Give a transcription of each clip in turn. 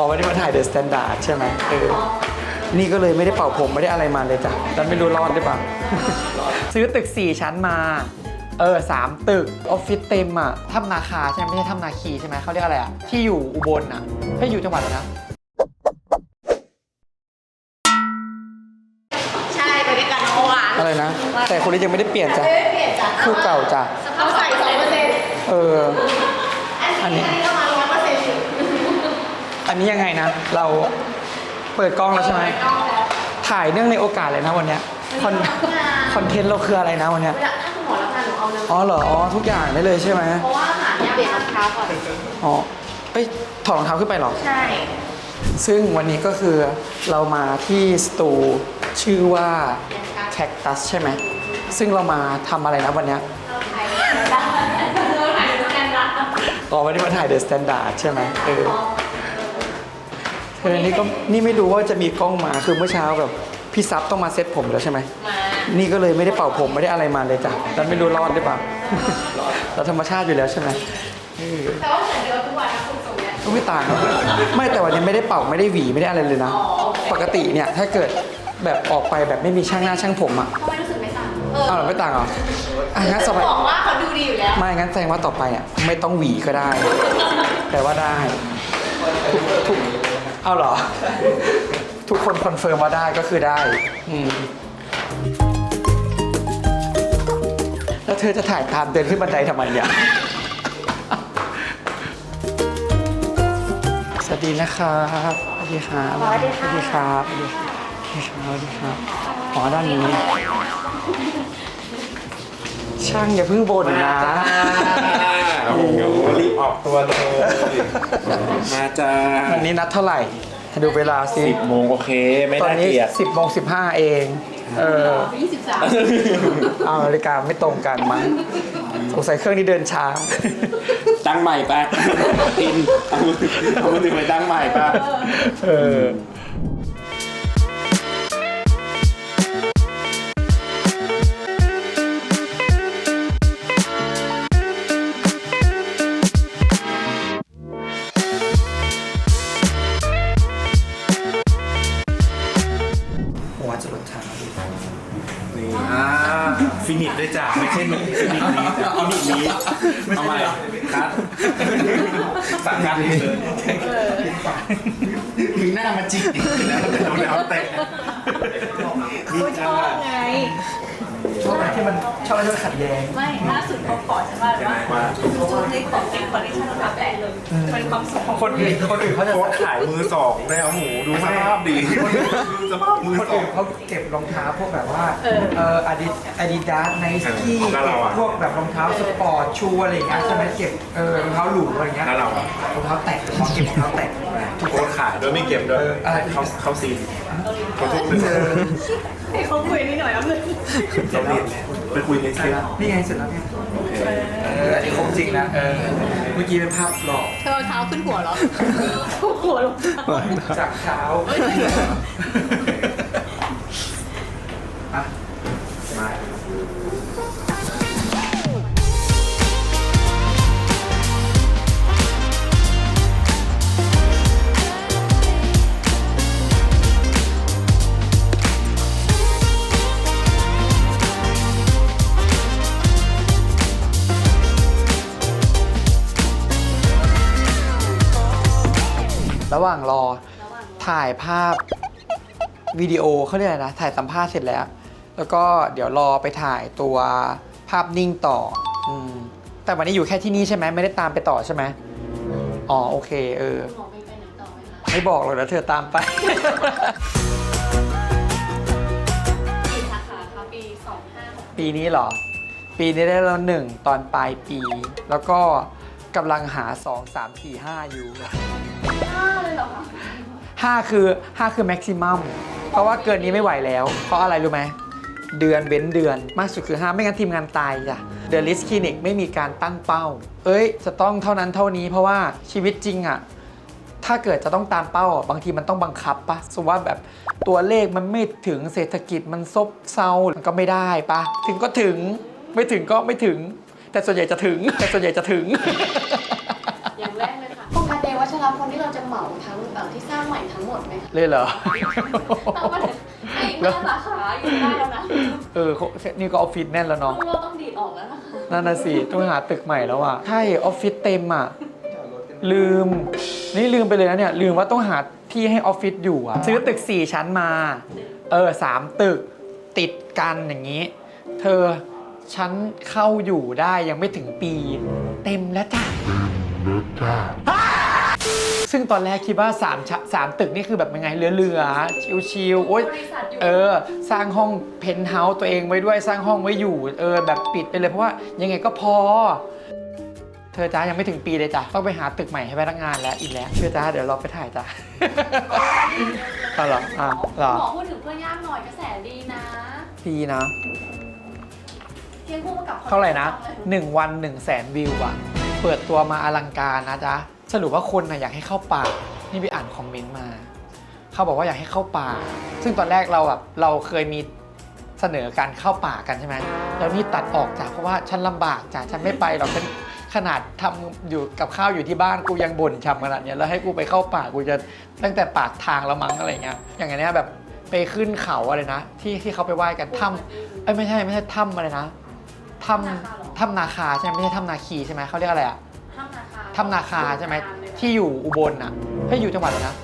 อ๋อวันนี้มาถ่ายเดอะสแตนดาร์ดใช่ไหมเออนี่ก็เลยไม่ได้เป่าผมไม่ได้อะไรมาเลยจ้ะแล้วไม่รู้รอดหรือเปล่าซื้อตึก 4 ชั้นมา เออสามตึก ออฟฟิศเต็มอะถ้ำนาคาใช่ไหมไม่ใช่ถ้ำนาคีใช่ไหมเขาเรียกอะไรอะ ที่อยู่อุบลอะให้อยู่จังหวัดอะไรนะ ใช่ไปด้วยกันเมื่อวานอะไรนะ แต่คนนี้ยังไม่ได้เปลี่ยนจ้ะไม่ได้เปลี่ยนจ้ะคู่เก่าจ้ะ เขาใส่สองเปอร์เซ็นต์เออ อันอันนี้นี้ก็มาร้อยเปอร์เซ็นต์อยู่ อันนี้ยังไงนะ เราเปิดกล้องแล้วใช่ไหมต้องแล้วถ่ายเนื่องในโอกาสเลยนะวันเนี้ยคอนคอนเทนต์เราคืออะไรนะวันเนี้ย ถ้าคุณหมอรับงานหนูเอาเลยอ๋อเหรอ อ๋อทุกอย่างได้เลยใช่ไหมเพราะว่าหาเนี่ยเปลี่ยนรองเท้าก่อน อ๋อเอ้ยถอดรองเท้าขึ้นไปเหรอ ใช่ ซึ่งวันนี้ก็คือเรามาที่สตูชื่อว่า Cactus ใช่ไหม ซึ่งเรามาทำอะไรนะวันเนี้ยเราถ่ายเราถ่ายด้วยกันนะอ๋อวันนี้มาถ่ายเดอะสแตนดาร์ดใช่ไหมเออ เออนี่ก็นี่ไม่รู้ว่าจะมีกล้องมาคือเมื่อเช้าแบบพี่ซับต้องมาเซ็ตผมแล้วใช่ไหมมานี่ก็เลยไม่ได้เป่าผมไม่ได้อะไรมาเลยจ้ะแล้วไม่รู้รอดหรือเปล่าเราธรรมชาติอยู่แล้วใช่ไหมเออแต่ว่าเหมือนเดิมทุกวันนะคุณสมเนี่ยก็ไม่ต่างหรอกไม่แต่วันนี้ไม่ได้เป่าไม่ได้หวีไม่ได้อะไรเลยนะ ปกติเนี่ยถ้าเกิดแบบออกไปแบบไม่มีช่างหน้าช่างผมอะทำไมรู้สึกไม่ต่างเออเอาเหรอไม่ต่างเหรออะงั้นสบายบอกว่าเขาดูดีอยู่แล้วไม่งั้นแสดงว่าต่อไปอะไม่ต้องหวีก็ได้ แต่ว่าได้ทุกทุก เอาเหรอ ทุกคนคอนเฟิร์มว่าได้ก็คือได้อืมแล้วเธอจะถ่ายตามเดินขึ้นบันไดทำไมเนี่ย สวัสดีนะครับ สวัสดีครับ สวัสดีค่ะสวัสดีครับ สวัสดีครับ สวัสดีครับอ๋อด้านนี้ ช่างอย่าเพิ่งบ่นนะ โอ้โหรีบออกตัวเลย มาจ้าวันนี้นัดเท่าไหร่ให้ดูเวลาสิสิบโมงโอเค ไม่ตอนน่านี้เกลียด10โมง15เอง เออ23เอานาฬิกาไม่ตรงกันมั้งสงสัยเครื่องนี้เดินช้า ตั้งใหม่ปะอินเอามือเอามือถือไปตั้งใหม่ปะเออ จ้ะไม่ใช่ฟินิชนี้ฟินิชนี้เอาใหม่คัดสั่งคัดเลยถึงหน้ามาจิกอีกแล้วแล้วแล้วแต่นี่จ้าชอบ อะไรที่มันชอบอะไรที่มันขัดแย้ง ไม่ล่าสุดเขาขอฉันว่าเลยว่าช่วงนี้ของจริงคอนดิชั่นรับแปะเลยเป็นความสุขของคนอื่นคนอื่นเขาจะโค้ดขายมือสองแล้วหมูดูสภาพดีดูสภาพมือคนสออื่ง นเขาเก็บรองเท้าพวกแบบว่าเอออาดิอาดิดาสไนกี้แล้วเราอะ พวกแบบรองเท้าสปอร์ตชูอะไรอย่างเงี้ยใช่ไหมเก็บเออรองเท้าหรูอะไรเงี้ยแล้วเราอะรองเท้าแตะเขาเก็บรองเท้าแตะโค้ดขายด้วยไม่เก็บด้วยเอออะไร เขาเขาซีนเขาทุกเรื่องให้เขาคุยนิดหน่อยเอาเลยเขาเรียนไปคุยในเซ็ตนี่ไงเสร็จแล้วไงเอออันนี้ครบจริงนะเออเมื่อกี้เป็นภาพหลอกเธอเอาเท้าขึ้นหัวเหรอหัวลงเท้าจากเช้า ระหว่างรอถ่ายภาพวิดีโอเขาเรียกอะไรนะ ถ่ายสัมภาษณ์เสร็จแล้ว แล้วก็เดี๋ยวรอไปถ่ายตัวภาพนิ่งต่ออืมแต่วันนี้อยู่แค่ที่นี่ใช่ไหมไม่ได้ตามไปต่อใช่ไหมอ๋อโอเคเออ หมอไปไปไหนต่อไหมคะไม่บอกหรอกนะเธอตามไป กี่สาขาคะปีสองห้าหกปีนี้เหรอ ปีนี้ได้แล้วหนึ่งตอนปลายปี แล้วก็กำลังหา 2 3 4 5 อยู่ ห้าเลยเหรอคะ5 คือ 5 คือแม็กซิมัมเพราะว่าเกินนี้ไม่ไหวแล้ว เพราะอะไรรู้ไหม เดือนเว้นเดือนมากสุดคือ 5 ไม่งั้นทีมงานตายจ้ะเดอะลิสคลินิกไม่มีการตั้งเป้า เอ้ย จะต้องเท่านั้นเท่านี้เพราะว่าชีวิตจริงอะถ้าเกิดจะต้องตามเป้าอะบางทีมันต้องบังคับปะสมมติว่าแบบตัวเลขมันไม่ถึงเศรษฐกิจมันซบเซามันก็ไม่ได้ปะถึงก็ถึงไม่ถึงก็ไม่ถึง แต่ส่วนใหญ่จะถึงแต่ส่วนใหญ่จะถึง รกเลยค่ะโครงการเดวัชรเราคนที่เราจะเหมาทั้งเอ่อที่สร้างใหม่ทั้งหมดไหมคะเลยเหรอต้องมาถึงให้อีกห้าสาขาอยู่ได้แล้วนะเออเขานี่ก็ออฟฟิศแน่นแล้วเนาะ เราต้องดีดออกแล้วนะคะนั่นน่ะสิต้องหาตึกใหม่แล้วอะ ใช่ ออฟฟิศเต็มอะ ลืม นี่ลืมไปเลยนะเนี่ย ลืมว่าต้องหาที่ให้ออฟฟิศอยู่อะ ซื้อตึก 4 ชั้นมา เออสามตึกติดกันอย่างนี้ เธอฉันเข้าอยู่ได้ยังไม่ถึงปี เต็มแล้วจ้ะ ซึ่งตอนแรกคิดว่า3ชะสามตึกนี่คือแบบยังไงเหลือๆชิวๆโอ๊ย บริษัทอยู่เออ สร้างห้องเพนท์เฮาส์ตัวเองไว้ด้วยสร้างห้องไว้อยู่ เออ แบบปิดไปเลยเพราะว่ายังไงก็พอ เธอจ้ายังไม่ถึงปีเลยจ้ะต้องไปหาตึกใหม่ให้พนักงานแล้วอีกแล้วเชื่อจ้าเดี๋ยวเราไปถ่ายจ้ะ เอาเหรออะเหรอ หมอพูดถึงเพื่อนยากหน่อยกระแสดีนะดีนะเทียนคู่กับเท่าไหร่นะ 1 วัน1 0 0 0 0แสนวิวอะเปิดตัวมาอลังการนะจ๊ะ สรุปว่าคนนะอยากให้เข้าป่า นี่ไปอ่านคอมเมนต์มา เขาบอกว่าอยากให้เข้าป่า ซึ่งตอนแรกเราแบบเราเคยมีเสนอการเข้าป่ากันใช่ไหมแล้วนี่ตัดออกจากเพราะว่าฉันลำบากจ้ะฉันไม่ไปหรอกฉันขนาดทำอยู่กับข้าวอยู่ที่บ้านกูยังบ่นช้ำขนาดเนี้ยแล้วให้กูไปเข้าป่ากูจะตั้งแต่ปากทางแล้วมั้งอะไรเงี้ย อย่างเงี้ยแบบไปขึ้นเขาอะไรนะ ที่ที่เขาไปไหว้กันถ้ำเอ้ยไม่ใช่ไม่ใช่ถ้ำอะไรนะถ้ำถ้ำนาคาใช่ไหมไม่ใช่ถ้ำนาคีใช่ไหมเขาเรียกอะไรอะ ถ้ำนาคาถ้ำนาคาใช่ไหมที่อยู่อุบลน่ะให้ยอยู่จังหวัดอะไรนะ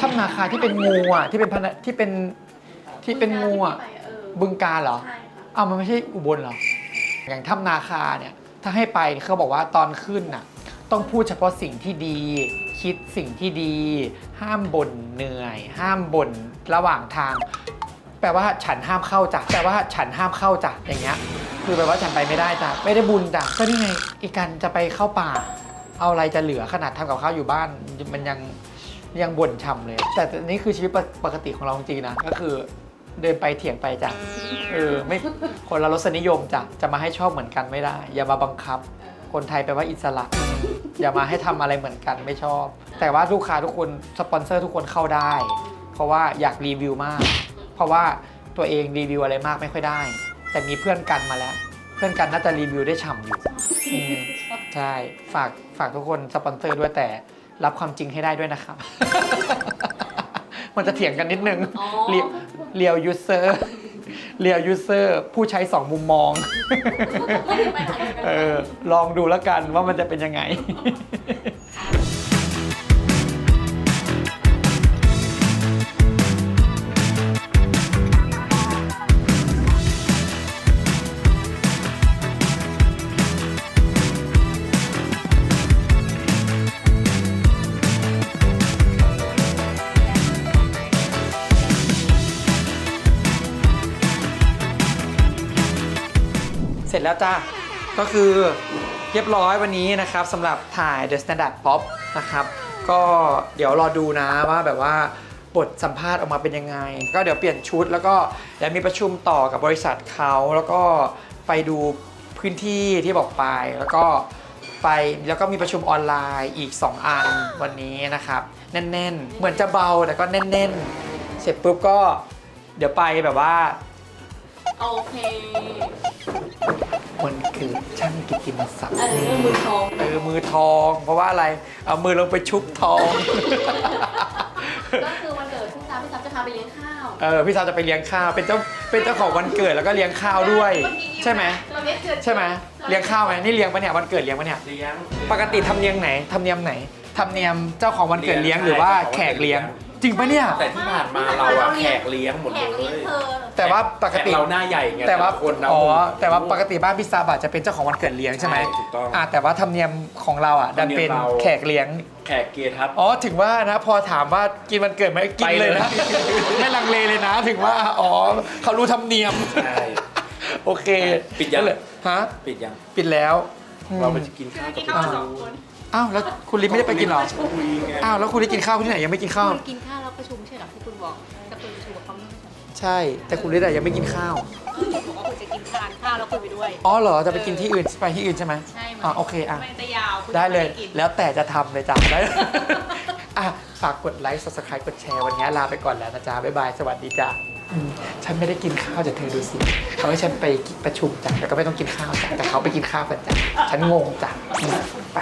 ถ้ำนาคาที่เป็นงูอะที่เป็นพนะที่เป็นที่เป็นงูอะเออบึงการเหรอใช่ค่ะอ้าวมันไม่ใช่อุบลเหรออย่างถ้ำนาคาเนี่ยถ้าให้ไปเขาบอกว่าตอนขึ้นน่ะต้องพูดเฉพาะสิ่งที่ดี คิดสิ่งที่ดี ห้ามบ่นเหนื่อย ห้ามบ่นระหว่างทาง แปลว่าฉันห้ามเข้าจ้ะแปลว่าฉันห้ามเข้าจ้ะอย่างเงี้ยคือแปลว่าฉันไปไม่ได้จ้ะไม่ได้บุญจ้ะก็นี่ไงอีกันจะไปเข้าป่า เอาอะไรจะเหลือขนาดทำกับข้าวอยู่บ้านมันยังยังบ่นฉ่ำเลย แต่นี่คือชีวิตปกติของเราจริงๆนะก็คือเดินไปเถียงไปจ้ะเออไม่คนละรสนิยมจ้ะจะมาให้ชอบเหมือนกันไม่ได้ อย่ามาบังคับ คนไทยแปลว่าอิสระ อย่ามาให้ทำอะไรเหมือนกันไม่ชอบ แต่ว่าลูกค้าทุกคนสปอนเซอร์ทุกคนเข้าได้ เพราะว่าอยากรีวิวมาก เพราะว่าตัวเองรีวิวอะไรมากไม่ค่อยได้ แต่มีเพื่อนกันมาแล้ว เพื่อนกันน่าจะรีวิวได้ฉ่ำอยู่ ใช่ฝากฝากทุกคนสปอนเซอร์ด้วยแต่รับความจริงให้ได้ด้วยนะครับ มันจะเถียงกันนิดนึงอ๋อ เรียวเรียวยูเซอร์เรียวยูเซอร์ผู้ใช้สองมุมมอง ไม่ได้ไปทางเดียวกันเออลองดูแล้วกันว่ามันจะเป็นยังไง แล้วจ้าก็คือเรียบร้อยวันนี้นะครับสำหรับถ่าย The Standard Pop นะครับ ก็เดี๋ยวรอดูนะว่าแบบว่าบทสัมภาษณ์ออกมาเป็นยังไง ก็เดี๋ยวเปลี่ยนชุด แล้วก็เดี๋ยวมีประชุมต่อกับบริษัทเขาแล้วก็ไปดูพื้นที่ที่บอกไปแล้วก็ไปแล้วก็มีประชุมออนไลน์อีก 2 อันวันนี้นะครับ แน่น ๆ เหมือนจะเบาแต่ก็แน่น ๆ เสร็จปุ๊บก็เดี๋ยวไปแบบว่า โอเค วันเกิดช่างกิตติมศักดิ์อันนี้มือทองเออมือทอง เพราะว่าอะไร เอามือลงไปชุบทอง ก็คือวันเกิดพี่สาวพี่สาวจะพาไปเลี้ยงข้าวเออพี่สาวจะไปเลี้ยงข้าว เป็นเจ้าเป็นเจ้าของวันเกิดแล้วก็เลี้ยงข้าวด้วย ใช่ไหมเราเลี้ยงเกิดใช่ไหมเลี้ยงข้าวไหมนี่เลี้ยงปะเนี่ยวันเกิดเลี้ยงปะเนี่ยเลี้ยงปกติทำเนียมไหนทำเนียมไหนทำเนียมเจ้าของวันเกิดเลี้ยงหรือว่าแขกเลี้ยง จริงปะเนี่ย แต่ที่ผ่านมาเราอะแขกเลี้ยงหมดแขเลกเลี้ยงยเธอแต่ว่าปกติ แขเราหน้าใหญ่ไงแต่ว่าละคนนะอ๋อมึงแต่ว่าปกติบ้านพี่ซาบะจะเป็นเจ้าของวันเกิดเลี้ยงใช่ไหมใช่ถูกต้องอ่าแต่ว่าธรรมเนียมของเราอะดันเป็นธรรมเนียมเรา แขกเลี้ยง แขกเกียร์ทับ อ๋อถึงว่านะพอถามว่ากินวันเกิดไหมกินเลยนะ ไปเลย ไม่ลังเลเลยนะ ถึงว่าอ๋อเขารู้ธรรมเนียม ใช่ โอเคปิดยังก็เลยฮะปิดยัง ปิดแล้วอืมเราไปจะกินข้าวกิกันบข้าวกันสองคน อ้าวแล้วคุณลินไม่ได้ไปกินเหรอ คุยไงอ้าวแล้วคุณได้กินข้าวที่ไหนยังไม่กินข้าว คุณกินข้าวแล้วประชุมใช่เหรอที่คุณบอกจะคุยประชุมกับเขาไม่ใช่เหรอใช่ แต่คุณลินอะยังไม่กินข้าวเออบอกว่าคุณจะกินทานข้าวแล้วคุยไปด้วย อ๋อเหรอจะไปกินที่อื่นไปที่อื่นใช่ไหมใช่ไหมอ่าโอเคอะ ไม่ได้ยาวคุณได้เลยจะม่กิน แล้วแต่จะทำเลยจ้ะได้ อะ ฝากกดไลค์ subscribe กดแชร์ วันนี้ลาไปก่อนแล้วนะจ๊ะ บ๊ายบาย สวัสดีจ้ะอืมฉันไม่ได้กินข้าวจากเธอดูสิเขาให้ฉันไปประชุมจ้ะแต่ก็ไม่ต้องกินข้าวจ้ะแต่เขาไปกินข้าวกันจ้ะฉันงงจ้ะอืมไป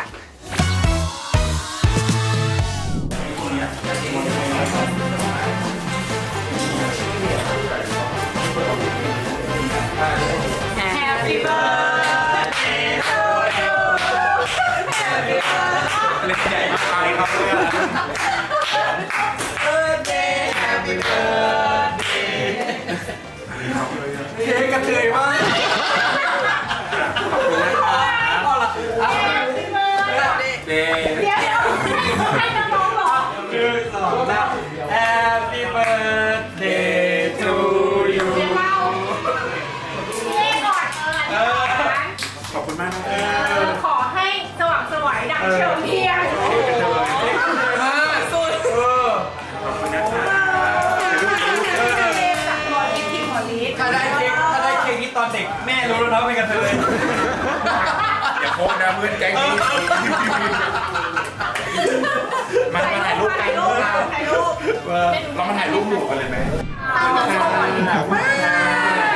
รู้แล้วนะว่าเป็นกระเทยอย่าโพสต์นะเพื่อนแก๊งนี้มามาถ่ายรูปกันถ่ายรูปถ่ายรูปเรามาถ่ายรูปหมู่กันเลยไหมตามน้องสอน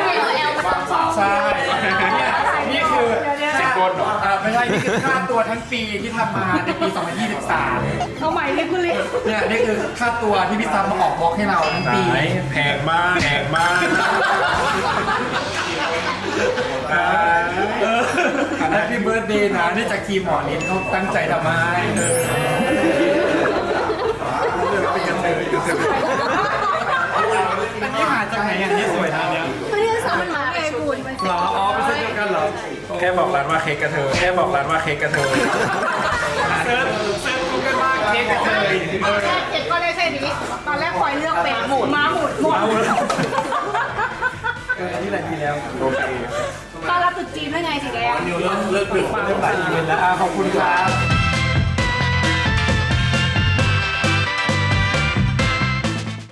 เอลเอลมาต้องสองใช่เนี่ยนี่คือเจ็บกนเหรออ่าไม่ใช่นี่คือค่าตัวทั้งปีที่ทำมาในปี 2023เอาใหม่เลยคุณลิศเนี่ยนี่คือค่าตัวที่พี่ซัมมาออกบล็อกให้เราทั้งปีไหนแพงมากแพงมาก แฮปปี้เบิร์ดเดย์นะนี่จากทีมหมอลิ้เขาตั้งใจทำมเอออันนี้หาจากไหนอันนี้สวยนะเนี่ยไม่ได้สอนมันมาไงคุณหรออ๋อไม่ใช่เดียวกันเหรอ แค่บอกร้านว่าเค้กกระเทยแค่บอกร้านว่าเค้กกระเทยเซิร์ชเซิร์ชกูกันว่าเค้กกระเทยตอนแรกเจ็ดก็ได้แค่นี้ตอนแรกคอยเลือกเป็นหมุนม้าหมุนหมด เอออันนี้แหละดีแล้วโอเคตอนรับตุ๊จีนด้วยไงสีแดง เริ่มเลิกเปลี่ยนเริ่มหลายอีเวนต์แล้วอะขอบคุณครับ